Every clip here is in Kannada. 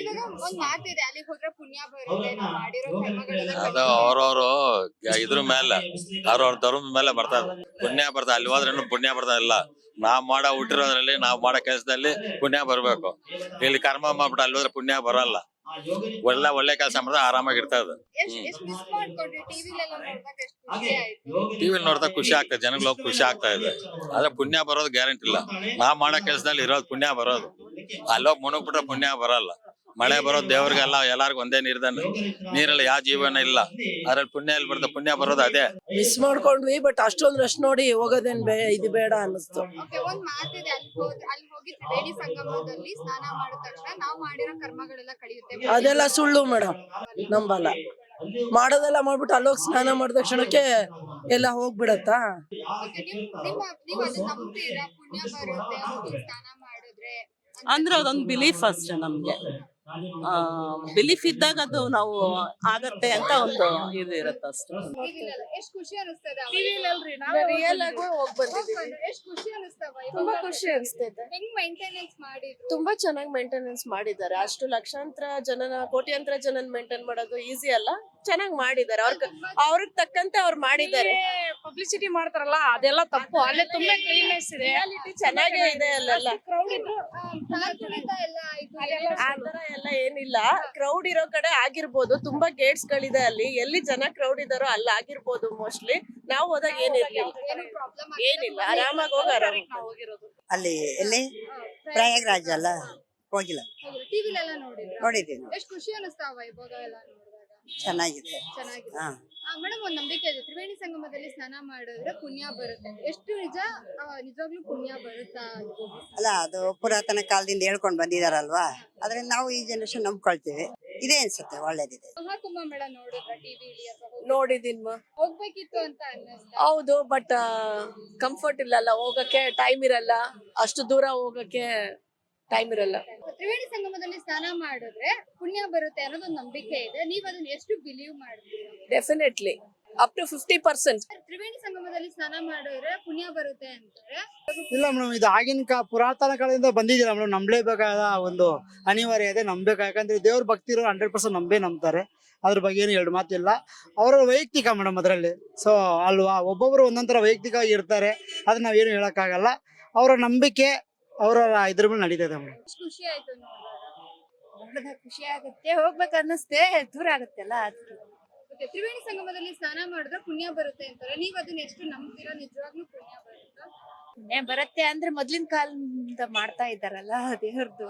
ಇವಾಗ ಒಂದ್ ಮಾತಿದೆ ಅಲ್ಲಿಗೆ ಹೋದ್ರೆ ಪುಣ್ಯ ಬರುತ್ತೆ ನಾವ್ ಮಾಡಿರೋ ಕರ್ಮಗಳೆಲ್ಲ ಅದು ಅವ್ರವ್ರು ಇದ್ರ ಮೇಲೆ ಅವ್ರವ್ರ ಧರ್ಮದ ಮೇಲೆ ಬರ್ತದ ಪುಣ್ಯ ಬರ್ತದೆ ಅಲ್ಲಿ ಹೋದ್ರೆ ಪುಣ್ಯ ಬರ್ತಾ ಇಲ್ಲ. ನಾವ್ ಮಾಡ ಹುಟ್ಟಿರೋದ್ರಲ್ಲಿ ನಾವ್ ಮಾಡೋ ಕೆಲಸದಲ್ಲಿ ಪುಣ್ಯ ಬರ್ಬೇಕು. ಇಲ್ಲಿ ಕರ್ಮ ಮಾಡ್ಬಿಟ್ಟು ಅಲ್ಲಿ ಹೋದ್ರೆ ಪುಣ್ಯ ಬರಲ್ಲ. ಒಳ್ಳೆ ಒಳ್ಳೆ ಕೆಲಸ ಮಾಡಿದ್ರೆ ಆರಾಮಾಗಿ ಇರ್ತದ ಎಷ್ಟ್ ಎಷ್ಟ್ ಮಿಸ್ ಮಾಡ್ಕೊಂಡ್ರಿ ಟಿವಿಲೆಲ್ಲ ನೋಡ್ದಾಗ ಎಷ್ಟ್ ಖುಷಿ ಆಯ್ತು. ಟಿವಿ ನೋಡ್ತಾ ಖುಷಿ ಆಗ್ತದೆ ಜನಗಳು ಖುಷಿ ಆಗ್ತಾ ಇದೆ. ಆದ್ರೆ ಪುಣ್ಯ ಬರೋದು ಗ್ಯಾರಂಟಿ ಇಲ್ಲ. ನಾವ್ ಮಾಡೋ ಕೆಲಸದಲ್ಲಿ ಇರೋದು ಪುಣ್ಯ ಬರೋದು. ಅಲ್ಲೋಗಿ ಮುಣಗ್ಬಿಟ್ರೆ ಪುಣ್ಯ ಬರಲ್ಲ. ಮಳೆ ಬರೋದು ದೇವ್ರಿಗೆಲ್ಲ ಎಲ್ಲಾರ್ಗು ಒಂದೇ ನೀರ್ದಾನೆ. ನೀರಲ್ಲಿ ಯಾವ ಜೀವನ ಇಲ್ಲ. ಅದ್ರಲ್ಲಿ ಪುಣ್ಯ ಅಲ್ಲಿ ಬರ್ತದೆ ಪುಣ್ಯ ಬರೋದು ಅದೇ. ಮಿಸ್ ಮಾಡ್ಕೊಂಡ್ವಿ ಬಟ್ ಅಷ್ಟೊಂದ್ ರಶ್ ನೋಡಿ ಹೋಗೋದೇನ್ ಬೇ ಇದು ಬೇಡ ಅನ್ನಿಸ್ತು. ಓಕೆ ಒಂದ್ ಮಾತಿದೆ. ಅಲ್ಲಿ ಹೋದ್ ಅಲ್ಲಿ ಹೋಗಿ ತ್ರಿವೇಣಿ ಸಂಗಮದಲ್ಲಿ ಸ್ನಾನ ಮಾಡಿದ ತಕ್ಷಣ ನಾವ್ ಮಾಡಿರೋ ಕರ್ಮಗಳೆಲ್ಲ ಕಳಿಯುತ್ತೆ. ಅದೆಲ್ಲ ಸುಳ್ಳು ಮೇಡಮ್ ನಂಬಲ್ಲ. ಮಾಡೋದೆಲ್ಲ ಮಾಡ್ಬಿಟ್ಟು ಅಲ್ಲೋಗಿ ಸ್ನಾನ ಮಾಡಿದ ತಕ್ಷಣಕ್ಕೆ ಎಲ್ಲ ಹೋಗ್ಬಿಡತ್ತ? Okay, ನಿಮ್ ನಿಮ್ಮ ನೀವ್ ಅದನ್ನ ನಂಬ್ತೀರಾ? ಪುಣ್ಯ ಬರುತ್ತೆ ಹೋಗಿ ಸ್ನಾನ ಮಾಡಿದ್ರೆ ಅಂದ್ರೆ ಅದೊಂದು ಬಿಲೀಫ್ ಅಷ್ಟೇ ನಮ್ಗೆ. ಬಿಲೀಫ್ ಇದ್ದಾಗ ಅದು ನಾವು ಆಗತ್ತೆ ಅಂತ ಒಂದು ಇದು ಇರುತ್ತೆ ಅಷ್ಟೇ. ಎಷ್ಟ್ ಖುಷಿ ಅನಿಸ್ತದೆ ರಿಯಲ್ ಆಗಿ ಹೋಗ್ ಬಂದಿದ್ದೀವಿ ಎಷ್ಟ್ ಖುಷಿ ಅನಿಸ್ತವ ತುಂಬಾ ಖುಷಿ ಅನಿಸ್ತೈತೆ. ಹೆಂಗ್ ಮೇಂಟೆನೆನ್ಸ್ ಮಾಡಿದ್ರು? ತುಂಬಾ ಚೆನ್ನಾಗಿ ಮೇಂಟೆನೆನ್ಸ್ ಮಾಡಿದ್ದಾರೆ. ಅಷ್ಟು ಲಕ್ಷಾಂತರ ಜನನ ಕೋಟ್ಯಾಂತರ ಜನನ ಮೇಂಟೈನ್ ಮಾಡೋದು ಈಸಿ ಅಲ್ಲ. ಚೆನ್ನಾಗಿ ಮಾಡಿದ್ದಾರೆ. ಅವ್ರ ಅವ್ರಿಗೆ ತಕ್ಕಂತೆ ಅವ್ರು ಮಾಡಿದ್ದಾರೆ. ಪಬ್ಲಿಸಿಟಿ ಮಾಡ್ತಾರಲ್ಲ ಅದೆಲ್ಲ ತಪ್ಪು. ಅಲ್ಲೇ ತುಂಬಾ ಕ್ಲೀನ್ನೆಸ್ ಇದೆ. ಚೆನ್ನಾಗೇ ಇದೆ ಅಲ್ಲೆಲ್ಲ. ಸಾರ್ವಜನಿಕ ಎಲ್ಲ ಎಲ್ಲ ಏನಿಲ್ಲ. ಕ್ರೌಡ್ ಇರೋ ಕಡೆ ಆಗಿರ್ಬೋದು. ತುಂಬಾ ಗೇಟ್ಸ್ ಗಳಿದೆ ಅಲ್ಲಿ. ಎಲ್ಲಿ ಜನ ಕ್ರೌಡ್ ಇದಾರೋ ಅಲ್ಲಿ ಆಗಿರ್ಬೋದು ಮೋಸ್ಟ್ಲಿ ನಾವು ಹೋದಾಗ ಏನಿರ್ಲಿಲ್ಲ ಏನು ಪ್ರಾಬ್ಲಮ್ ಏನಿಲ್ಲ. ಆರಾಮಾಗಿ ಹೋಗಿ ಅಲ್ಲಿ ಎಲ್ಲಿ? ಪ್ರಯಾಗ್ರಾಜ್ ಅಲ್ಲ? ಹೋಗಿಲ್ಲ. ನೋಡಿದ್ದೀನಿ. ಎಷ್ಟ್ ಖುಷಿ ಅನಿಸ್ತಾವ ವೈಭೋಗ ಎಲ್ಲ ಚೆನ್ನಾಗಿದೆ. ಚೆನ್ನಾಗಿದೆ. ಹಾ. ಮೇಡಮ್ ಒಂದ್ ನಂಬಿಕೆ ಇದೆ. ತ್ರಿವೇಣಿ ಸಂಗಮದಲ್ಲಿ ಸ್ನಾನ ಮಾಡಿದ್ರೆ ಪುಣ್ಯ ಬರುತ್ತೆ. ಎಷ್ಟು ನಿಜ ಆ, ನಿಜವಾಗ್ಲೂ ಪುಣ್ಯ ಬರುತ್ತಾ ಅಲ್ಲ ಅದು ಪುರಾತನ ಕಾಲದಿಂದ ಹೇಳ್ಕೊಂಡ್ ಬಂದಿದಾರಲ್ವಾ? ಆದ್ರೆ ನಾವು ಈ ಜನರೇಷನ್ ನಂಬ್ಕೊಳ್ತೀವಿ. ಇದೇ ಅನ್ಸುತ್ತೆ ಒಳ್ಳೇದಿದೆ. ಮಹಾಕುಂಭ ಮೇಳ ನೋಡಿದ್ರ ಟಿವಿಲಿ ಅಥವಾ. ಹೋಗ್ಬೇಕಿತ್ತು ಅಂತ ಅನ್ನಿಸ್ತಾ ಹೌದು ಬಟ್ ಕಂಫರ್ಟ್ ಇಲ್ಲಲ್ಲ ಹೋಗಕ್ಕೆ ಟೈಮ್ ಇರಲ್ಲ. ಅಷ್ಟು ದೂರ ಹೋಗಕ್ಕೆ ಟೈಮ್ ಇರಲ್ಲ. ತ್ರಿವೇಣಿ ಸಂಗಮದಲ್ಲಿ ಸ್ನಾನ ಮಾಡಿದ್ರೆ ಪುಣ್ಯ ಬರುತ್ತೆ ಅನ್ನೋದೊಂದು ನಂಬಿಕೆ ಇದೆ. ನೀವ್ ಅದನ್ನ ಎಷ್ಟು ಬಿಲೀವ್ ಮಾಡ್ತೀರಾ? Definitely up to fifty percent Triveni ಸಂಗಮದಲ್ಲಿ ಸ್ನಾನ ಮಾಡಿದ್ರೆ ಪುಣ್ಯ ಬರುತ್ತೆ ಅಂತಾರೆ. ಇಲ್ಲ ಮೇಡಮ್ ಇದು ಆಗಿನ ಕಾ ಪುರಾತನ ಕಾಲದಿಂದ ಬಂದಿದ್ದೀರಾ ಮೇಡಮ್ ನಂಬಲೇಬೇಕಾದ ಒಂದು ಅನಿವಾರ್ಯ ಇದೆ ನಂಬಬೇಕು. ಯಾಕಂದ್ರೆ ದೇವ್ರ ಭಕ್ತಿ ಇರೋ ಹಂಡ್ರೆಡ್ ಪರ್ಸೆಂಟ್ ನಂಬೇ ನಂಬ್ತಾರೆ. ಅದ್ರ ಬಗ್ಗೆ ಏನು ಎರಡು ಮಾತಿಲ್ಲ. ಅವರ ವೈಯಕ್ತಿಕ ಮೇಡಮ್ ಅದರಲ್ಲಿ. ಸೊ ಅಲ್ವಾ? ಒಬ್ಬೊಬ್ರು ಒಂದೊಂದರ ವೈಯಕ್ತಿಕವಾಗಿ ಇರ್ತಾರೆ. ಅದನ್ನ ನಾವೇನು ಹೇಳಕ್ಕಾಗಲ್ಲ. ಅವರ ನಂಬಿಕೆ ಅವರ ಇದ್ರ ಮೇಲೆ ನಡೀತದೆ ಖುಷಿ ಆಯ್ತು ನೋಡಿದಾಗ ಖುಷಿ ಆಗುತ್ತೆ ಹೋಗ್ಬೇಕು ಅನ್ನಿಸ್ತೆ ದೂರ ಆಗುತ್ತಲ್ಲ ಅದಕ್ಕೆ. ಓಕೆ ತ್ರಿವೇಣಿ ಸಂಗಮದಲ್ಲಿ ಸ್ನಾನ ಮಾಡಿದ್ರೆ ಪುಣ್ಯ ಬರುತ್ತೆ ಅಂತಾರೆ. ನೀವ್ ಅದನ್ನ ಎಷ್ಟು ನಂಬ್ತೀರಾ? ನಿಜವಾಗ್ಲೂ ಪುಣ್ಯ ಬರುತ್ತಾ? ಪುಣ್ಯ ಬರುತ್ತೆ ಅಂದ್ರೆ ಮೊದ್ಲಿನ ಕಾಲದಿಂದ ಮಾಡ್ತಾ ಇದ್ದಾರಲ್ಲ ದೇವ್ರದ್ದು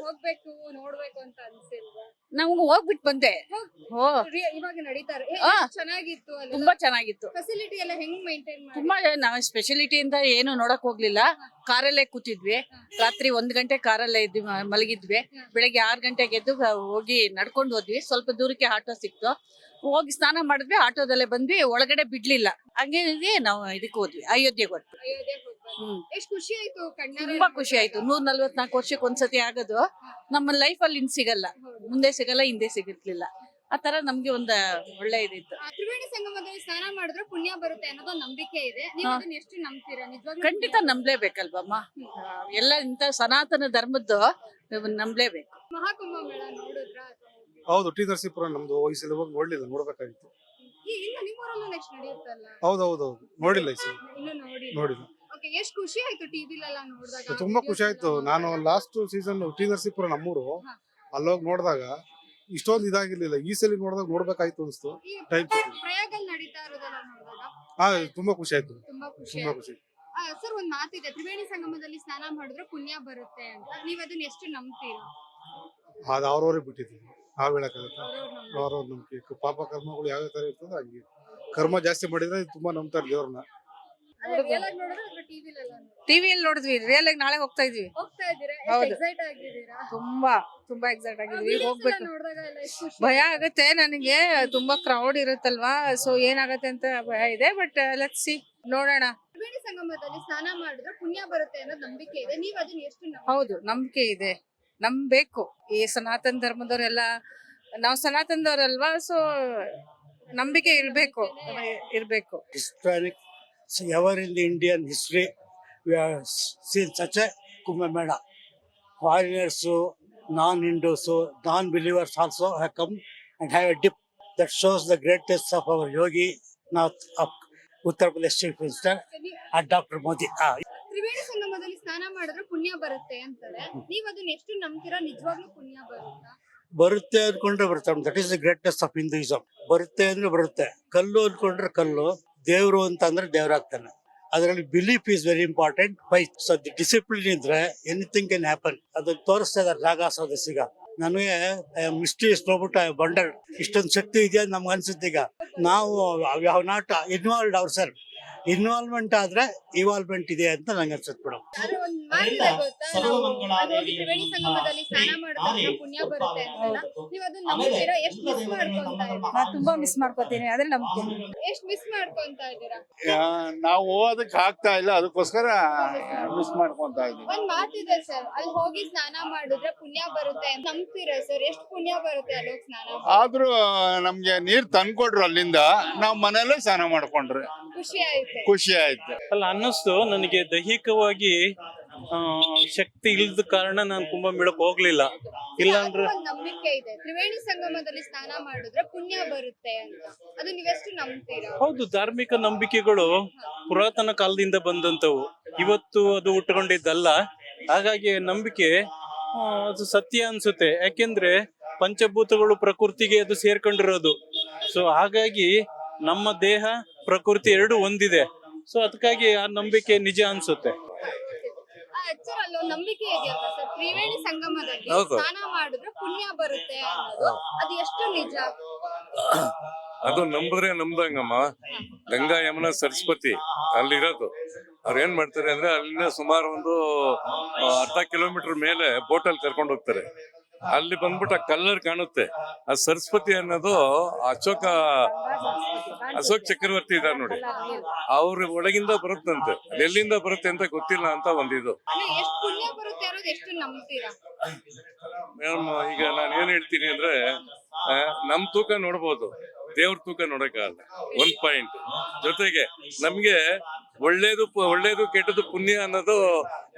ಹೋಗ್ಬೇಕು ನೋಡ್ಬೇಕು ಅಂತ ಅನ್ಸಿಲ್ವಾ? ನಾವು ಹೋಗ್ಬಿಟ್ಟು ಬಂದೆ. ಓ ಇವಾಗ ನಡೀತಾರೆ. ಚೆನ್ನಾಗಿತ್ತು ತುಂಬಾ ಚೆನ್ನಾಗಿತ್ತು. ಫೆಸಿಲಿಟಿ ಎಲ್ಲ ಹೆಂಗ್ ಮೇಂಟೈನ್ ಮಾಡಿ? ತುಂಬಾ ನಾವು ಸ್ಪೆಷಾಲಿಟಿ ಅಂತ ಏನು ನೋಡಕ್ ಹೋಗ್ಲಿಲ್ಲ. ಕಾರಲ್ಲೇ ಕೂತಿದ್ವಿ. ರಾತ್ರಿ ಒಂದ್ ಗಂಟೆ ಕಾರಲ್ಲೇ ಇದ್ವಿ ಮ- ಮಲಗಿದ್ವಿ. ಬೆಳಗ್ಗೆ ಆರ್ ಗಂಟೆಗೆ ಎದ್ದು ಗ- ಹೋಗಿ ನಡ್ಕೊಂಡು ಹೋದ್ವಿ. ಸ್ವಲ್ಪ ದೂರಕ್ಕೆ ಆಟೋ ಸಿಕ್ತು. ಹೋಗಿ ಸ್ನಾನ ಮಾಡಿದ್ವಿ. ಆಟೋದಲ್ಲೇ ಬಂದ್ವಿ. ಒಳಗಡೆ ಬಿಡ್ಲಿಲ್ಲ. ಹಂಗೆ ನಾವು ಇದಕ್ಕೆ ಹೋದ್ವಿ. ಅಯೋಧ್ಯೆಗೆ ಹೋದ್ವಿ. ಹೋಗ್ಬಾರ್ದು. ಹ್ಮ್. ಎಷ್ಟ್ ಖುಷಿ ಆಯ್ತು ಕಣ್ಣಾರೆ ತುಂಬಾ ಖುಷಿ ಆಯ್ತು. ನೂರ್ ನಲ್ವತ್ನಾಲ್ಕು ವರ್ಷಕ್ಕೆ ಒಂದ್ಸತಿ ಆಗೋದು. ನಮ್ಮ ಲೈಫ್ ಅಲ್ಲಿ ಇನ್ ಸಿಗಲ್ಲ. ಮುಂದೆ ಸಿಗಲ್ಲ ಹಿಂದೆ ಸಿಗಿರ್ಲಿಲ್ಲ. ಆತರ ನಮ್ಗೆ ಒಂದ್ ಒಳ್ಳೆ ಇದಿತ್ತು. ತ್ರಿವೇಣಿ ಸಂಗಮದಲ್ಲಿ ಸ್ನಾನ ಮಾಡಿದ್ರೆ ಪುಣ್ಯ ಬರುತ್ತೆ ಅನ್ನೋದು ನಂಬಿಕೆ ಇದೆ. ನೀವು. ಅದನ್ನ ಎಷ್ಟು ನಂಬ್ತೀರಾ? ನಿಜವಾಗ್ಲೂ ಖಂಡಿತ ನಂಬ್ಲೇಬೇಕಲ್ವಮ್ಮ? ಎಲ್ಲ ಇಂತ ಸನಾತನ ಧರ್ಮದ್ದು ನಂಬ್ಲೇಬೇಕು. ಮಹಾಕುಂಭ ಮೇಳ ನೋಡಿದ್ರ? ಹೌದು ಟಿ ನರಸೀಪುರ ನಮ್ದು ಸಲ ಹೋಗಿ ನೋಡ್ಲಿಲ್ಲ ನೋಡ್ಬೇಕಾಗಿತ್ತು. ಇಲ್ಲ ನಿಮ್ಮೂರಲ್ಲೂ ನೆಕ್ಸ್ಟ್ ನಡೆಯುತ್ತಲ್ಲ? ಹೌದು ಹೌದು ಹೌದು ನೋಡಿಲ್ಲ ಈ ಸಲ. ಇನ್ನು ನೋಡಿ ನೋಡಿಲ್ಲ. ಓಕೆ ಎಷ್ಟ್ ಖುಷಿ ಆಯ್ತು ಟಿವಿಲೆಲ್ಲ ನೋಡಿದಾಗ ತುಂಬಾ ಖುಷಿ ಆಯ್ತು. ನಾನು ಲಾಸ್ಟ್ ಸೀಸನ್ ಟಿ ನರಸೀಪುರ ನಮ್ಮೂರು. ಅಲ್ಲೋಗ್ ನೋಡಿದಾಗ ಇಷ್ಟೊಂದು ಇದಾಗಿರ್ಲಿಲ್ಲ. ಈ ಸಲ ನೋಡಿದಾಗ ನೋಡ್ಬೇಕಾಯ್ತು ಅನ್ಸ್ತು. ಟೈಪ್ ಟೈಮ್ ಪ್ರಯಾಗಲ್ ನಡೀತಾ ಇರೋದೆಲ್ಲ ನೋಡಿದಾಗ? ಹಾ ತುಂಬಾ ಖುಷಿ ಆಯ್ತು. ತುಂಬಾ ಖುಷಿ ತುಂಬಾ ಖುಷಿ. ಸರ್ ಒಂದ್ ಮಾತಿದೆ. ತ್ರಿವೇಣಿ ಸಂಗಮದಲ್ಲಿ ಸ್ನಾನ ಮಾಡಿದ್ರೆ ಪುಣ್ಯ ಬರುತ್ತೆ ಅಂತ. ನೀವ್ ಅದನ್ನ ಎಷ್ಟು ನಂಬ್ತೀರಾ? ಅದು ಅವ್ರವ್ರಿಗೆ ಬಿಟ್ಟಿದ್ವಿ ನಾವ್ ಹೇಳಕ್ಕಾಗತ್ತ ಅವ್ರವ್ರ ನಂಬಿಕೆ. ಪಾಪ ಕರ್ಮಗಳು ಯಾವ ತರ ಇರ್ತದ ಹಂಗೆ. ಕರ್ಮ ಜಾಸ್ತಿ ಮಾಡಿದ್ರೆ ತುಂಬಾ ನಂಬ್ತಾರೆ ದೇವ್ರನ್ನ. ಟಿವಿಯಲ್ಲಿ ನೋಡಿದ್ವಿ ರಿಯಲ್ ಆಗಿ ನಾಳೆ ಹೋಗ್ತಾ ಇದ್ವಿ. ಹೌದು. ತುಂಬಾ ತುಂಬಾ ಎಕ್ಸೈಟ್ ಆಗಿದ್ವಿ ಹೋಗ್ಬೇಕು. ಭಯ ಆಗುತ್ತೆ ನನಗೆ ತುಂಬಾ ಕ್ರೌಡ್ ಇರುತ್ತಲ್ವಾ? ಸೊ ಏನಾಗತ್ತೆ ಅಂತ ಭಯ ಇದೆ ಬಟ್ ಲೆಟ್ಸ್ ಸಿ ನೋಡೋಣ. ತ್ರಿವೇಣಿ ಸಂಗಮದಲ್ಲಿ ಸ್ನಾನ ಮಾಡಿದ್ರೆ ಪುಣ್ಯ ಬರುತ್ತೆ ಅನ್ನೋ ನಂಬಿಕೆ ಇದೆ. ನೀವು ಅದನ್ನ ಎಷ್ಟು ನಂಬ್ತೀರಾ? ಹೌದು ನಂಬಿಕೆ ಇದೆ. ನಂಬಬೇಕು. ಈ ಸನಾತನ ಧರ್ಮದವರೆಲ್ಲ ನಾವು ಸನಾತನದವ್ರಲ್ವಾ ಸೊ ನಂಬಿಕೆ ಇರ್ಬೇಕು. ಇರ್ಬೇಕು. So ever in the Indian history, we have seen such a Kumbh Mela. Foreigners, non-Hindus, non-believers also have come and have a dip that shows the greatness of our yogi, Nath of Chief Minister, and Dr. Modi. Ah, Triveni ಸಂಗಮದಲ್ಲಿ ಸ್ನಾನ ಮಾಡಿದ್ರೆ ಪುಣ್ಯ ಬರುತ್ತೆ ಅಂತಾರೆ ನೀವ್ ಅದನ್ನ ಎಷ್ಟು ನಂಬ್ತೀರಾ ನಿಜವಾಗ್ಲೂ ಪುಣ್ಯ ಬರುತ್ತಾ ಬರುತ್ತೆ ಅಂದ್ಕೊಂಡ್ರೆ ಬರುತ್ತೆ that is the greatness of Hinduism ಬರುತ್ತೆ ಅಂದ್ರೆ ಬರುತ್ತೆ ಕಲ್ಲು ಅಂದ್ಕೊಂಡ್ರೆ ಕಲ್ಲು ದೇವ್ರು ಅಂತಂದ್ರೆ ದೇವ್ರಾಗ್ತಾನೆ. ಅದರಲ್ಲಿ belief is very important by so discipline ಇದ್ರೆ ಎನಿಥಿಂಗ್ ಕ್ಯಾನ್ ಹ್ಯಾಪನ್ ಅದನ್ನ ತೋರಿಸ್ತಾ ಇದ್ದಾರೆ ರಾಗ ಸದಸ್ಯಗ. ನನಗೆ ಮಿಸ್ಟ್ರಿ ನೋಡ್ಬಿಟ್ಟು ಬಂಡರ್ ಇಷ್ಟೊಂದು ಶಕ್ತಿ ಇದೆ ನಮ್ಗೆ ಅನ್ಸುತ್ತೆ ಈಗ. ನಾವು not involve our self involvement ಆದ್ರೆ ಇವಾಲ್ವ್ಮೆಂಟ್ ಇದೆ ಅಂತ ನಂಗೆ ಅನ್ಸುತ್ತೆ ಮೇಡಮ್ ತುಂಬಾ ಮಿಸ್ ಮಾಡ್ಕೋತೀನಿ ಆದ್ರೆ ನಮ್ಗೆ ಎಷ್ಟ್ ಮಿಸ್ ಮಾಡ್ಕೊಂತ ಇದ್ದೀರಾ? ನಾವು ಹೋಗೋದಕ್ಕೆ ಆಗ್ತಾ ಇಲ್ಲ ಅದಕ್ಕೋಸ್ಕರ ಮಿಸ್ ಮಾಡ್ಕೊಂತ ಇದ್ದೀವಿ ಒಂದ್ ಮಾತಿದೆ ಸರ್ ಅಲ್ಲಿ ಹೋಗಿ ಸ್ನಾನ ಮಾಡಿದ್ರೆ ಪುಣ್ಯ ಬರುತ್ತೆ ಅಂತ ನಂಬ್ತೀರಾ ಸರ್? ಎಷ್ಟು ಪುಣ್ಯ ಬರುತ್ತೆ ಅಲ್ಲಿ ಸ್ನಾನ? ಆದ್ರೂ ನಮ್ಗೆ ನೀರ್ ತಂದ್ಕೊಡ್ರು ಅಲ್ಲಿಂದ ನಾವ್ ಮನೆಯಲ್ಲೇ ಸ್ನಾನ ಮಾಡ್ಕೊಂಡ್ರೆ. ಖುಷಿ ಆಯ್ತು. ಖುಷಿ ಆಯ್ತು. ಅಲ್ಲ ಅನ್ನಿಸ್ತು. ನನಗೆ ದೈಹಿಕವಾಗಿ ಆ, ಶಕ್ತಿ ಇಲ್ಲದ ಕಾರಣ ನಾನು ಕುಂಭಮೇಳಕ್ಕೆ ಹೋಗ್ಲಿಲ್ಲ. ಇಲ್ಲಾಂದ್ರೆ ಅಂದ್ರೆ ನಂಬಿಕೆ ಇದೆ? ತ್ರಿವೇಣಿ ಸಂಗಮದಲ್ಲಿ ಸ್ನಾನ ಮಾಡಿದ್ರೆ ಪುಣ್ಯ ಬರುತ್ತೆ ಅಂತ. ಅದು ನೀವೆಷ್ಟು ನಂಬ್ತೀರಾ? ಹೌದು ಧಾರ್ಮಿಕ ನಂಬಿಕೆಗಳು ಪುರಾತನ ಕಾಲದಿಂದ ಬಂದಂತವು ಇವತ್ತು ಅದು ಉಟ್ಕೊಂಡಿದ್ದಲ್ಲ. ಹಾಗಾಗಿ ನಂಬಿಕೆ ಆ, ಅದು ಸತ್ಯ ಅನ್ಸುತ್ತೆ. ಯಾಕೆಂದ್ರೆ ಪಂಚಭೂತಗಳು ಪ್ರಕೃತಿಗೆ ಅದು ಸೇರ್ಕೊಂಡಿರೋದು. ಸೊ ಹಾಗಾಗಿ ನಮ್ಮ ದೇಹ ಪ್ರಕೃತಿ ಎರಡು ಒಂದಿದೆ. ಸೊ ಅದಕ್ಕಾಗಿ ಆ ನಂಬಿಕೆ ನಿಜ ಅನ್ಸುತ್ತೆ. ಸರ್ ಅಲ್ಲಿ ಒಂದ್ ನಂಬಿಕೆ ಇದೆಯಲ್ಲ ಸರ್? ತ್ರಿವೇಣಿ ಸಂಗಮದಲ್ಲಿ ಹೌದು. ಸ್ನಾನ ಮಾಡಿದ್ರೆ ಪುಣ್ಯ ಬರುತ್ತೆ ಅನ್ನೋದು ಅದು ಎಷ್ಟು ನಿಜ? ಅದು ನಂಬಿದ್ರೆ ನಂಬ್ದಂಗಮ್ಮ. ಗಂಗಾ ಯಮುನಾ ಸರಸ್ವತಿ ಅಲ್ಲಿರೋದು. ಅವ್ರು ಏನ್ ಮಾಡ್ತಾರೆ ಅಂದ್ರೆ ಅಲ್ಲಿಂದ ಸುಮಾರು ಒಂದು ಆ, ಅರ್ಧ ಕಿಲೋಮೀಟರ್ ಮೇಲೆ ಬೋಟಲ್ಲಿ ಕರ್ಕೊಂಡು ಹೋಗ್ತಾರೆ. ಅಲ್ಲಿ ಬಂದ್ಬಿಟ್ಟು ಆ ಕಲ್ಲರ್ ಕಾಣುತ್ತೆ. ಆ ಸರಸ್ವತಿ ಅನ್ನೋದು ಅಶೋಕ ಅಶೋಕ್ ಚಕ್ರವರ್ತಿ ಇದಾರೆ ನೋಡಿ. ಅವ್ರ ಒಳಗಿಂದ ಬರುತ್ತಂತೆ. ಎಲ್ಲಿಂದ ಬರುತ್ತೆ ಅಂತ ಗೊತ್ತಿಲ್ಲ ಅಂತ ಒಂದಿದು. ಮೇಡಮ್ ಈಗ ನಾನು ಏನ್ ಹೇಳ್ತೀನಿ ಅಂದ್ರೆ ನಮ್ ತೂಕ ನೋಡ್ಬೋದು. ದೇವ್ರ ತೂಕ ನೋಡಕ್ಕಾಗಲ್ಲ. ಒಂದ್ ಪಾಯಿಂಟ್ ಜೊತೆಗೆ ನಮ್ಗೆ ಒಳ್ಳೇದು ಒಳ್ಳೇದು ಕೆಟ್ಟದ್ದು ಪುಣ್ಯ ಅನ್ನೋದು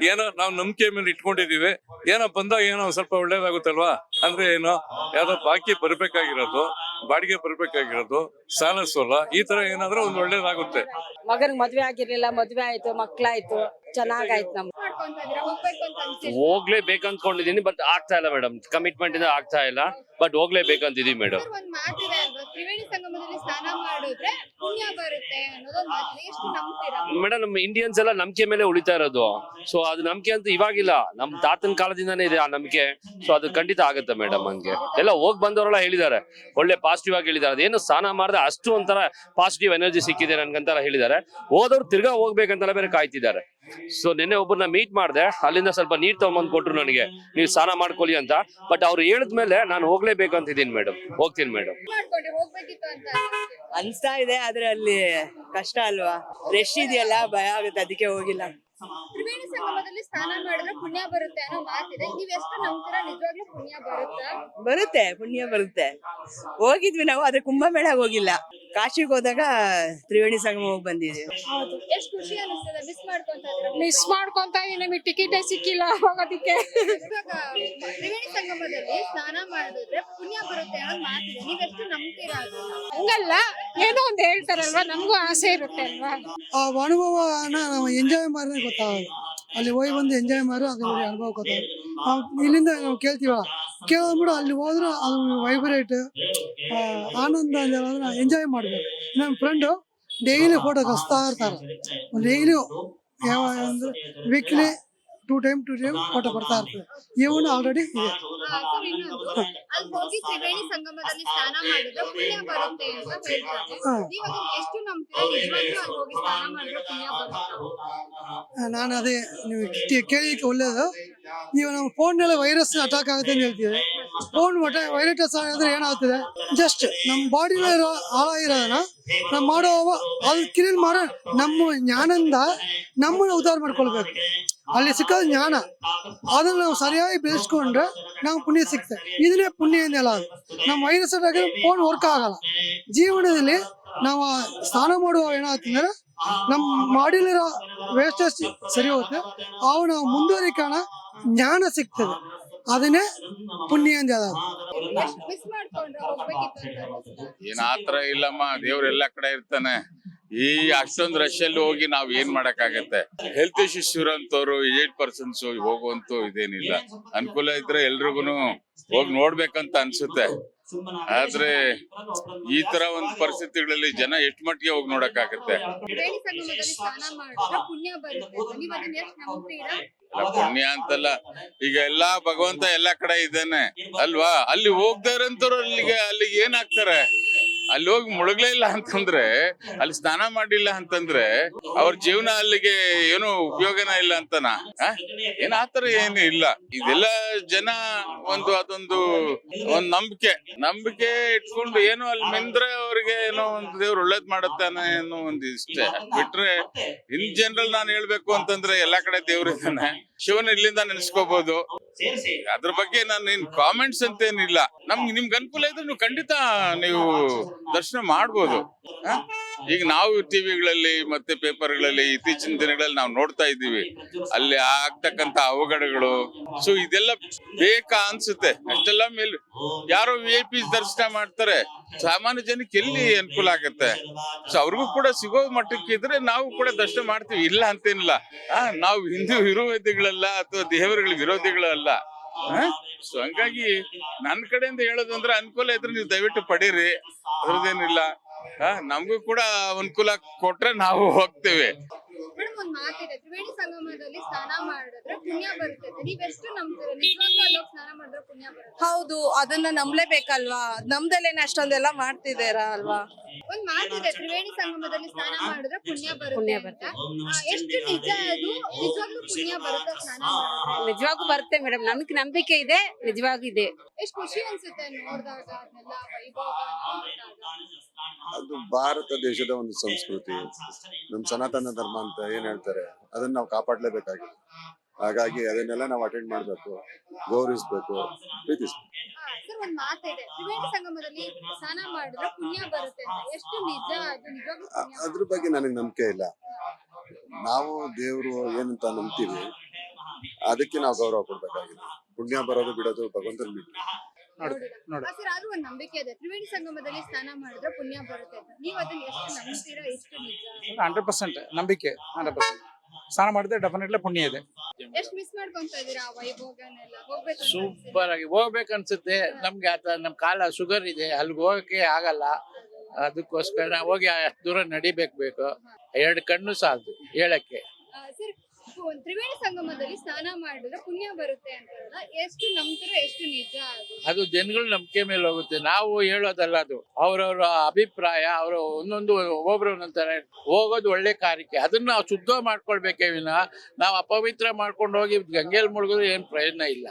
ಏನೋ ನಾವು ನಂಬಿಕೆ ಮೇಲೆ ಇಟ್ಕೊಂಡಿದೀವಿ ಏನೋ ಬಂದಾಗ ಏನೋ ಸ್ವಲ್ಪ ಒಳ್ಳೇದಾಗುತ್ತಲ್ವಾ? ಅಂದ್ರೆ ಏನೋ? ಯಾವ್ದೋ ಬಾಕಿ ಬರ್ಬೇಕಾಗಿರೋದು ಬಾಡಿಗೆ ಬರ್ಬೇಕಾಗಿರೋದು ಸಾಲ ಸೋಲ ಈ ತರ ಏನಾದ್ರೂ ಒಂದು ಒಳ್ಳೇದಾಗುತ್ತೆ. ಮಗನ್ ಮದ್ವೆ ಆಗಿರ್ಲಿಲ್ಲ ಮದ್ವೆ ಆಯ್ತು ಮಕ್ಳಾಯ್ತು ಚೆನ್ನಾಗಾಯ್ತು ನಮ್ ಮಾಡ್ಕೊಂತ ಇದೀರಾ ಹೋಗ್ಬೇಕು ಅಂತ ಅನ್ಸಿಲ್ಲ ಹೋಗ್ಲೇಬೇಕು ಅನ್ಕೊಂಡಿದೀನಿ ಬಟ್ ಆಗ್ತಾ ಇಲ್ಲ ಮೇಡಮ್ ಕಮಿಟ್ಮೆಂಟ್ ಇಂದ ಆಗ್ತಾ ಇಲ್ಲ. ಬಟ್ ಹೋಗ್ಲೇಬೇಕಂತಿದೀವಿ ಮೇಡಮ್ ಸರ್ ಒಂದ್ ಮಾತಿದೆ ಅಲ್ವಾ? ತ್ರಿವೇಣಿ ಸಂಗಮದಲ್ಲಿ ಸ್ನಾನ ಮಾಡಿದ್ರೆ ಪುಣ್ಯ ಬರುತ್ತೆ ಅನ್ನೋದೊಂದ್ ಮಾತಿದೆ. ಎಷ್ಟು ನಂಬ್ತೀರಾ? ಮೇಡಮ್ ನಮ್ಮ ಇಂಡಿಯನ್ಸ್ ಎಲ್ಲ ನಂಬಿಕೆ ಮೇಲೆ ಉಳಿತಾ ಇರೋದು. ಸೊ ಅದು ನಂಬಿಕೆ ಅಂತ ಇವಾಗಿಲ್ಲ. ನಮ್ ತಾತನ ಕಾಲದಿಂದಾನೇ ಇದೆ ಆ ನಂಬಿಕೆ. ಸೊ ಅದು ಖಂಡಿತ ಆಗುತ್ತೆ ಮೇಡಮ್ ಹಂಗೆ. ಎಲ್ಲ ಹೋಗ್ ಬಂದವರೆಲ್ಲ ಹೇಳಿದ್ದಾರೆ. ಒಳ್ಳೆ ಪಾಸಿಟಿವ್ ಆಗಿ ಹೇಳಿದ್ದಾರೆ. ಅದೇನು ಸ್ನಾನ ಮಾಡಿದ್ರೆ ಅಷ್ಟು ಒಂಥರ ಪಾಸಿಟಿವ್ ಎನರ್ಜಿ ಸಿಕ್ಕಿದೆ ನನ್ಗಂತ ಹೇಳಿದ್ದಾರೆ. ಹೋದವ್ರು ತಿರ್ಗಾ ಹೋಗ್ಬೇಕಂತೆಲ್ಲ ಬೇರೆ ಕಾಯ್ತಿದ್ದಾರೆ. ಸೊ ನಿನ್ನೆ ಒಬ್ಬರನ್ನ ಮೀಟ್ ಮಾಡಿದೆ. ಅಲ್ಲಿಂದ ಸ್ವಲ್ಪ ನೀರ್ ತಗೊಂಬಂದ್ ಕೊಟ್ರು ನನಗೆ. ನೀವು ಸ್ನಾನ ಮಾಡ್ಕೊಳ್ಳಿ ಅಂತ. ಬಟ್ ಅವ್ರು ಹೇಳಿದ್ಮೇಲೆ ನಾನು ಹೋಗ್ಲೇಬೇಕು ಅಂತ ಇದೀನಿ ಮೇಡಮ್ ಹೋಗ್ತೀನಿ ಮೇಡಮ್ ಮಾಡ್ಕೊಂಡ್ರೆ ಹೋಗ್ಬೇಕಿತ್ತು ಅಂತ ಅನ್ಸ್ತಾ ಇದೆ ಆದ್ರೆ ಅಲ್ಲಿ ಕಷ್ಟ ಅಲ್ವಾ? ರಶ್ ಇದೆಯಲ್ಲ ಭಯ ಆಗುತ್ತೆ ಅದಕ್ಕೆ ಹೋಗಿಲ್ಲ. ತ್ರಿವೇಣಿ ಸಂಗಮದಲ್ಲಿ ಸ್ನಾನ ಮಾಡಿದ್ರೆ ಪುಣ್ಯ ಬರುತ್ತೆ ಅನ್ನೋ ಮಾತಿದೆ. ನೀವ್ ಎಷ್ಟು ನಂಬ್ತೀರಾ? ನಿಜವಾಗ್ಲೂ ಪುಣ್ಯ ಬರುತ್ತಾ. ಬರುತ್ತೆ ಪುಣ್ಯ ಬರುತ್ತೆ. ಹೋಗಿದ್ವಿ ನಾವು ಆದ್ರೆ ಕುಂಭಮೇಳ ಹೋಗಿಲ್ಲ. ಕಾಶಿಗೆ ಹೋದಾಗ ತ್ರಿವೇಣಿ ಸಂಗಮ ಹೋಗಿ ಬಂದಿದ್ವಿ. ಹೌದು. ಎಷ್ಟು ಖುಷಿ ಅನಿಸ್ತದೆ? ಮಿಸ್ ಮಾಡ್ಕೊಂತ ಇದ್ದೀರಾ? ಮಿಸ್ ಮಾಡ್ಕೊಂತ ನಮಗೆ ಟಿಕೆಟೇ ಸಿಕ್ಕಿಲ್ಲ ಹೋಗೋದಕ್ಕೆ ಇವಾಗ ತ್ರಿವೇಣಿ ಸಂಗಮದಲ್ಲಿ ಸ್ನಾನ ಮಾಡಿದ್ರೆ ಬರುತ್ತೆ ಮಾತಿದೆ. ನೀವೆಷ್ಟು ನಂಬ್ತೀರಾ ಹಂಗಲ್ಲ ಏನೋ ಒಂದ್ ಹೇಳ್ತಾರಲ್ವಾ ನಮಗೂ ಆಸೆ ಇರುತ್ತೆ ಅಲ್ವಾ? ಆ ಅನುಭವನ ನಾವು ಎಂಜಾಯ್ ಮಾಡಿದ್ರೆ ಗೊತ್ತಾಗಲ್ಲ ಅಲ್ಲಿ ಹೋಗಿ ಬಂದು ಎಂಜಾಯ್ ಮಾಡಿದ್ರೆ ಅದ್ರ ಬಗ್ಗೆ ಅನುಭವ ಗೊತ್ತಾಗಲ್ಲ ನಾವು ಇಲ್ಲಿಂದ ನಾವು ಕೇಳ್ತೀವ ಕೇಳ್ಬಿಡು ಅಲ್ಲಿ ಹೋದ್ರೆ ಅದು ವೈಬ್ರೇಟ್ ಆನಂದ ಎಂಜಾಯ್ ಮಾಡಬೇಕು ನಮ್ಮ ಫ್ರೆಂಡು ಡೈಲಿ ಫೋಟೋ ಕಸ್ತಾ ಇರ್ತಾರೆ. ಡೈಲಿ ಯಾವ ಅಂದ್ರೆ weekly two time two time photo ಬರ್ತಾ ಇರ್ತಾರೆ ಇವನು ಆಲ್ರೆಡಿ ಇದೆ. ಅಲ್ಲಿ ಹೋಗಿ ತ್ರಿವೇಣಿ ಸಂಗಮದಲ್ಲಿ ಸ್ನಾನ ಮಾಡಿದ್ರೆ ಪುಣ್ಯ ಬರುತ್ತೆ ಅಂತ ಹೇಳ್ತಾರೆ. ಹಾ. ಅದನ್ನ ಎಷ್ಟು ನಂಬ್ತೀರಾ? ನಿಜವಾಗ್ಲೂ ಅಲ್ಲಿ ಹೋಗಿ ಸ್ನಾನ ಮಾಡಿದ್ರೆ ಪುಣ್ಯ ಬರುತ್ತೆ. ನಾನು ಅದೇ ನೀವು ಕೇಳಲಿಕ್ಕೆ ಕೇಳಿಕ್ಕೆ ಒಳ್ಳೇದು. ನೀವು ನಮ್ಮ ಫೋನ್ನಲ್ಲಿ ವೈರಸ್ ಅಟ್ಯಾಕ್ ಆಗುತ್ತೆ ಅಂತ ಹೇಳ್ತೀವಿ ಫೋನ್ ವೈರಸ್ ಆದ್ರೆ ಏನಾಗ್ತದೆ? ಜಸ್ಟ್ ನಮ್ಮ ಬಾಡಿಲಿರೋ ಹಾಳ ಇರೋದನ್ನ ನಾವು ಮಾಡೋ ಅದು ಕ್ಲೀನ್ ಮಾಡೋ ನಮ್ಮ ಜ್ಞಾನದಿಂದ ನಮ್ಮನ್ನ ಉದ್ಧಾರ ಮಾಡ್ಕೊಳ್ಬೇಕು. ಅಲ್ಲಿ ಸಿಕ್ಕೋದು ಜ್ಞಾನ. ಅದನ್ನ ನಾವು ಸರಿಯಾಗಿ ಬೆಳೆಸ್ಕೊಂಡ್ರೆ ನಾವು ಪುಣ್ಯ ಸಿಗ್ತದೆ. ಇದನ್ನೇ ಪುಣ್ಯ ಏನಿಲ್ಲ ಅದು. ನಮ್ಮ ಮೈನಸ್ ಫೋನ್ ವರ್ಕ್ ಆಗಲ್ಲ. ಜೀವನದಲ್ಲಿ ನಾವು ಸ್ನಾನ ಮಾಡುವ ಏನಾಗ್ತಂದ್ರೆ ನಮ್ಮ ಮಾಡಿಲಿರೋ ವೇಸ್ಟೇಜ್ ಸರಿ ಹೋಗುತ್ತೆ. ಅವು ನಾವು ಮುಂದುವರಿಕೋಣ ಜ್ಞಾನ ಸಿಗ್ತದೆ. ಅದನ್ನೇ ಪುಣ್ಯ ಅಂತ. ಏನ್ ಆತರ ಇಲ್ಲಮ್ಮ ದೇವ್ರ ಎಲ್ಲಾ ಕಡೆ ಇರ್ತಾನೆ. ಈ ಅಷ್ಟೊಂದು ರಶ್ ಅಲ್ಲಿ ಹೋಗಿ ನಾವ್ ಏನ್ ಮಾಡಕ್ಕಾಗತ್ತೆ? ಹೆಲ್ತ್ ಇಶ್ಯೂಸ್ ಇರೋಂತವ್ರು ಏಟ್ ಪರ್ಸನ್ಸ್ ಹೋಗುವಂತೂ ಇದೇನಿಲ್ಲ. ಅನುಕೂಲ ಇದ್ರೆ ಎಲ್ರಿಗೂನು ಹೋಗಿ ನೋಡ್ಬೇಕಂತ ಅನ್ಸುತ್ತೆ. ಆದ್ರೆ ಈ ತರ ಒಂದ್ ಪರಿಸ್ಥಿತಿಗಳಲ್ಲಿ ಜನ ಎಷ್ಟ್ ಮಟ್ಟಿಗೆ ಹೋಗಿ ನೋಡಕ್ ಆಗತ್ತೆ ಪುಣ್ಯ ಅಂತಲ್ಲ ಈಗ ಎಲ್ಲಾ ಭಗವಂತ ಎಲ್ಲಾ ಕಡೆ ಇದ್ದಾನೆ. ಅಲ್ವಾ? ಅಲ್ಲಿ ಹೋಗ್ತಾ ಇರೋಂತವ್ರು ಅಲ್ಲಿಗೆ ಅಲ್ಲಿಗೆ ಏನಾಗ್ತಾರೆ ಅಲ್ಲಿ ಹೋಗಿ ಮುಳುಗ್ಲೇ ಇಲ್ಲ ಅಂತಂದ್ರೆ, ಅಲ್ಲಿ ಸ್ನಾನ ಮಾಡಿಲ್ಲ ಅಂತಂದ್ರೆ ಅವ್ರ ಜೀವನ ಅಲ್ಲಿಗೆ ಏನು ಉಪಯೋಗನ ಇಲ್ಲ ಅಂತನಾ? ಏನ್ ಆತರ ಏನು ಇಲ್ಲ. ಇದೆಲ್ಲ ಜನ ಒಂದು ಅದೊಂದು ಒಂದ್ ನಂಬಿಕೆ. ನಂಬಿಕೆ ಇಟ್ಕೊಂಡು ಏನು ಅಲ್ಲಿ ಮಿಂದ್ರೆ ಅವ್ರಿಗೆ ಏನೋ ಒಂದು ದೇವ್ರು ಒಳ್ಳೇದ್ ಮಾಡುತ್ತಾನೆ ಅನ್ನೋ ಒಂದ್ ಇಷ್ಟೇ. ಬಿಟ್ರೆ ಇನ್ ಜನರಲ್ ನಾನು ಹೇಳ್ಬೇಕು ಅಂತಂದ್ರೆ ಎಲ್ಲಾ ಕಡೆ ದೇವ್ರು ಇದ್ದಾನೆ. ಶಿವನ ಇಲ್ಲಿಂದ ನೆನೆಸ್ಕೋಬಹುದು ಅದ್ರ ಬಗ್ಗೆ ನಾನು ಏನ್ ಕಾಮೆಂಟ್ಸ್ ಅಂತ ಏನಿಲ್ಲ ನಮ್ಗೆ ನಿಮ್ಗೆ ಅನುಕೂಲ ಇದ್ರೆ ನೀವು ಖಂಡಿತ ನೀವು ದರ್ಶನ ಮಾಡ್ಬೋದು? ಈಗ ನಾವು ಟಿವಿಗಳಲ್ಲಿ ಮತ್ತೆ ಪೇಪರ್ಗಳಲ್ಲಿ ಇತ್ತೀಚಿನ ದಿನಗಳಲ್ಲಿ ನಾವು ನೋಡ್ತಾ ಇದ್ದೀವಿ. ಅಲ್ಲಿ ಆಗ್ತಕ್ಕಂತ ಅವಘಡಗಳು. ಸೊ ಇದೆಲ್ಲ ಬೇಕಾ ಅನ್ಸುತ್ತೆ. ಅಷ್ಟೆಲ್ಲ ಮೇಲೆ ಯಾರೋ ವಿ ಐ ಪಿ ದರ್ಶನ ಮಾಡ್ತಾರೆ. ಸಾಮಾನ್ಯ ಜನಕ್ಕೆ ಎಲ್ಲಿ ಅನುಕೂಲ ಆಗತ್ತೆ? ಸೊ ಅವ್ರಿಗೂ ಕೂಡ ಸಿಗೋ ಮಟ್ಟಕ್ಕೆ ಇದ್ರೆ ನಾವು ಕೂಡ ದರ್ಶನ ಮಾಡ್ತೀವಿ. ಇಲ್ಲ ಅಂತೇನಿಲ್ಲ. ಆ ನಾವು ಹಿಂದೂ ವಿರೋಧಿಗಳಲ್ಲ ಅಥವಾ ದೇವರುಗಳ ವಿರೋಧಿಗಳಲ್ಲ. ಸೊ ಹಂಗಾಗಿ ನನ್ನ ಕಡೆಯಿಂದ ಹೇಳೋದಂದ್ರೆ ಅನುಕೂಲ ಇದ್ರೆ ನೀವು ದಯವಿಟ್ಟು ಪಡೀರಿ. ಅದ್ರದ್ದೇನಿಲ್ಲ. ಹ ನಮಗೂ ಕೂಡ ಅನುಕೂಲ ಕೊಟ್ರೆ ನಾವು ಹೋಗ್ತೇವೆ. ಮೇಡಮ್ ಒಂದ್ ಮಾತಿದೆ ತ್ರಿವೇಣಿ ಸಂಗಮದಲ್ಲಿ ಸ್ನಾನ ಮಾಡಿದ್ರೆ ಪುಣ್ಯ ಬರುತ್ತೆ ನೀವೆಷ್ಟು ನೀವ್ ಎಷ್ಟು ನಂಬ್ತೀರಾ ನಿಜವಾಗ್ಲೂ ಸ್ನಾನ ಮಾಡಿದ್ರೆ ಪುಣ್ಯ ಬರುತ್ತೆ? ಹೌದು ಅದನ್ನ ನಂಬ್ಲೇಬೇಕಲ್ವಾ? ನಮ್ದಲ್ಲೇನೆ ಅಷ್ಟೊಂದೆಲ್ಲ ಮಾಡ್ತಿದ್ದೀರಾ ಅಲ್ವಾ? ಒಂದ್ ಮಾತಿದೆ ತ್ರಿವೇಣಿ ಸಂಗಮದಲ್ಲಿ ಸ್ನಾನ ಮಾಡಿದ್ರೆ ಪುಣ್ಯ ಬರುತ್ತೆ ಅಂತ. ಆ, ಎಷ್ಟು ನಿಜ ಅದು? ನಿಜವಾಗ್ಲೂ ಪುಣ್ಯ ಬರುತ್ತೆ ಸ್ನಾನ ಮಾಡಿದ್ರೆ? ನಿಜವಾಗೂ ಬರುತ್ತೆ ಮೇಡಮ್. ನಮ್ಗೆ ನಂಬಿಕೆ ಇದೆ ನಿಜವಾಗೂ ಇದೆ. ಎಷ್ಟ್ ಖುಷಿ ಅನ್ಸುತ್ತೆ ನೋಡಿದಾಗ ಅದನ್ನೆಲ್ಲ ವೈಭವ ಅದು ಭಾರತ ದೇಶದ ಒಂದು ಸಂಸ್ಕೃತಿ. ನಮ್ಮ ಸನಾತನ ಧರ್ಮ ಅಂತ ಏನ್ ಹೇಳ್ತಾರೆ? ಅದನ್ನ ನಾವು ಕಾಪಾಡ್ಲೇಬೇಕಾಗಿದೆ. ಹಾಗಾಗಿ ಅದನ್ನೆಲ್ಲ ನಾವು ಅಟೆಂಡ್ ಮಾಡ್ಬೇಕು ಗೌರವಿಸ್ಬೇಕು ಪ್ರೀತಿಸ್ಬೇಕು. ಸರ್ ಒಂದ್ ಮಾತಿದೆ. ತ್ರಿವೇಣಿ ಸಂಗಮದಲ್ಲಿ ಸ್ನಾನ ಮಾಡಿದ್ರೆ ಪುಣ್ಯ ಬರುತ್ತೆ ಅಂತ. ಎಷ್ಟು ನಿಜ ಅದು? ನಿಜವಾಗ್ಲೂ ಅ- ಪುಣ್ಯ? ಅದ್ರ ಬಗ್ಗೆ ನನಗೆ ನಂಬಿಕೆ ಇಲ್ಲ. ನಾವು ದೇವರು ಏನಂತ ನಂಬ್ತೀವಿ ಅದಕ್ಕೆ ನಾವು ಗೌರವ ಕೊಡ್ಬೇಕಾಗಿದೆ. ಪುಣ್ಯ ಬರೋದು ಬಿಡೋದು ಭಗವಂತನ ಬಿಟ್ಟು ನೋಡಿಲ್ಲ ಸರ್ ಆದ್ರೂ ಒಂದ್ ನಂಬಿಕೆ ಇದೆ. ತ್ರಿವೇಣಿ ಸಂಗಮದಲ್ಲಿ ಸ್ನಾನ ಮಾಡಿದ್ರೆ ಪುಣ್ಯ ಬರುತ್ತೆ ಅಂತ. ನೀವ್ ಅದನ್ನ ಎಷ್ಟು ನಂಬ್ತೀರಾ ಎಷ್ಟು ನಿಜ? ಹಂಡ್ರೆಡ್ ಪರ್ಸೆಂಟ್ ನಂಬಿಕೆ ಹಂಡ್ರೆಡ್ ಪರ್ಸೆಂಟ್ ಸ್ನಾನ ಮಾಡಿದ್ರೆ ಡೆಫಿನೆಟ್ಲಿ ಪುಣ್ಯ ಇದೆ. ಎಷ್ಟ್ ಮಿಸ್ ಮಾಡ್ಕೊಂತ ಇದೀರಾ ಆ ವೈಭೋಗನೆಲ್ಲ? ಹೋಗ್ಬೇಕು ಸೂಪರ್ ಆಗಿ ಹೋಗ್ಬೇಕು ಅನ್ಸುತ್ತೆ. ನಮ್ಗೆ ಆತ ನಮ್ ಕಾಲ ಶುಗರ್ ಇದೆ. ಅಲ್ಲಿಗೆ ಹೋಗಕ್ಕೆ ಆಗಲ್ಲ. ಅದಕ್ಕೋಸ್ಕರ ನಾವು ಹೋಗಿ ಅಷ್ಟು ದೂರ ನಡಿಬೇಕು ಬೇಕು. ಎರಡು ಕಣ್ಣು ಸಾಲದು ಹೇಳಕ್ಕೆ. ಸರ್ ತ್ರಿವೇಣಿ ಸಂಗಮದಲ್ಲಿ ಸ್ನಾನ ಮಾಡಿದ್ರೆ ಪುಣ್ಯ ಬರುತ್ತೆ ಅಂತಲ್ಲ ಎಷ್ಟು ನಂಬ್ತೀರಾ ಎಷ್ಟು ನಿಜ ಅದು. ಜನಗಳು ನಂಬಿಕೆ ಮೇಲೆ ಹೋಗುತ್ತೆ. ನಾವು ಹೇಳೋದಲ್ಲ ಅದು. ಅವ್ರವ್ರ ಅಭಿಪ್ರಾಯ, ಅವ್ರ ಒಂದೊಂದು ಒಬ್ಬೊಬ್ರು ಒಂದೊಂತಾರೆ ಹೋಗೋದು ಒಳ್ಳೆ ಕಾರ್ಯಕ್ಕೆ ಅದನ್ನ ನಾವು ಶುದ್ಧ ಮಾಡ್ಕೊಳ್ಬೇಕೇ ವಿನ, ನಾವು ಅಪವಿತ್ರ ಮಾಡ್ಕೊಂಡು ಹೋಗಿ ಗಂಗೆಲ್ ಮುಳುಗಿದ್ರೆ ಏನ್ ಪ್ರಯೋಜನ ಇಲ್ಲ.